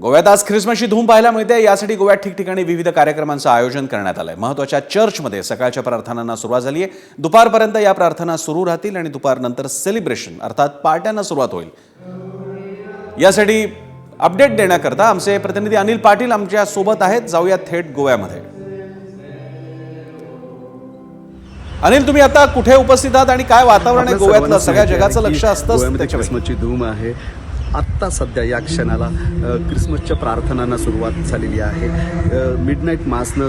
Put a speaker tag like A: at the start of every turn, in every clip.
A: गोव्यात आज ख्रिसमसची धूम पाहायला मिळते. यासाठी गोव्यात ठिकठिकाणी विविध कार्यक्रमांचं आयोजन करण्यात आलंय. महत्त्वाच्या चर्चमध्ये सकाळच्या प्रार्थनांना सुरुवात झाली आहे. दुपारपर्यंत या प्रार्थना सुरू राहतील आणि दुपारनंतर सेलिब्रेशन अर्थात पार्ट्यांना सुरुवात होईल. यासाठी अपडेट देण्याकरता आमचे प्रतिनिधी अनिल पाटील आमच्यासोबत आहेत. जाऊया थेट गोव्यामध्ये. अनिल तुम्ही आता कुठे उपस्थित आहात आणि काय वातावरण आहे गोव्यातलं? सगळ्या जगाचं
B: आहे
A: लक्ष असतं
B: धूम आहे. आत्ता सध्या या क्षणाला ख्रिसमसच्या क्रिसमसच्या प्रार्थनांना सुरुवात झालेली आहे. मिडनाईट मासनं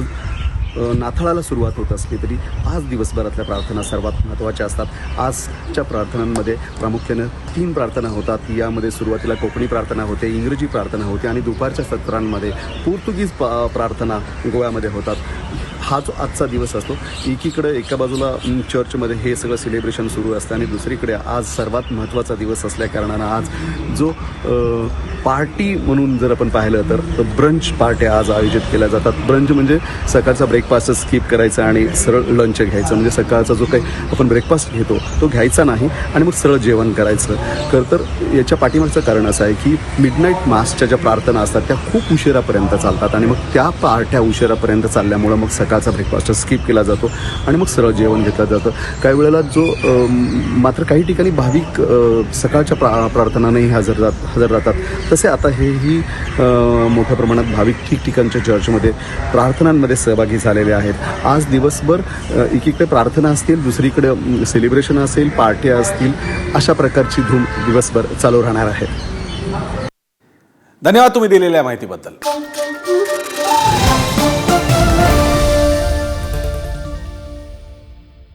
B: नाथळाला सुरुवात होत असली तरी आज दिवसभरातल्या प्रार्थना सर्वात महत्त्वाच्या असतात. आजच्या प्रार्थनांमध्ये प्रामुख्यानं तीन प्रार्थना होतात. यामध्ये सुरुवातीला कोकणी प्रार्थना होते इंग्रजी प्रार्थना होते आणि दुपारच्या सत्रांमध्ये पोर्तुगीज प- प्रार्थना गोव्यामध्ये होतात. हा जो आजचा दिवस असतो. एकीकडे एका बाजूला चर्चमध्ये हे सगळं सेलिब्रेशन सुरू असतं आणि दुसरीकडे आज सर्वात महत्त्वाचा दिवस असल्याकारणानं आज जो पार्टी म्हणून जर आपण पाहिलं तर ब्रंच पार्ट्या आज आयोजित केल्या जातात. ब्रंच म्हणजे सकाळचा ब्रेक ब्रेकफास्ट स्किप करायचा आणि सरळ लंच घ्यायचं. म्हणजे सकाळचा जो काही आपण ब्रेकफास्ट घेतो तो घ्यायचा नाही आणि मग सरळ जेवण करायचं. खरं तर याच्या पाठीमागचं कारण असं आहे की मिडनाईट मासच्या ज्या प्रार्थना असतात त्या खूप उशिरापर्यंत चालतात आणि मग त्या पार्ट्या उशिरापर्यंत चालल्यामुळं मग सकाळचा ब्रेकफास्ट स्किप केला जातो आणि मग सरळ जेवण घेतलं जातं. काही वेळेला जो मात्र काही ठिकाणी भाविक सकाळच्या प्रा प्रार्थनानेही हजर जात हजर राहतात. तसे आता हेही मोठ्या प्रमाणात भाविक ठिकठिकाणच्या चर्चमध्ये प्रार्थनांमध्ये सहभागी आलेले आहेत. आज दिवसभर एकीकडे प्रार्थना असतील दुसरीकडे सेलिब्रेशन असेल पार्ट्या असतील अशा प्रकारची धूम दिवसभर चालू राहणार आहे.
A: धन्यवाद तुम्ही दिलेल्या माहितीबद्दल.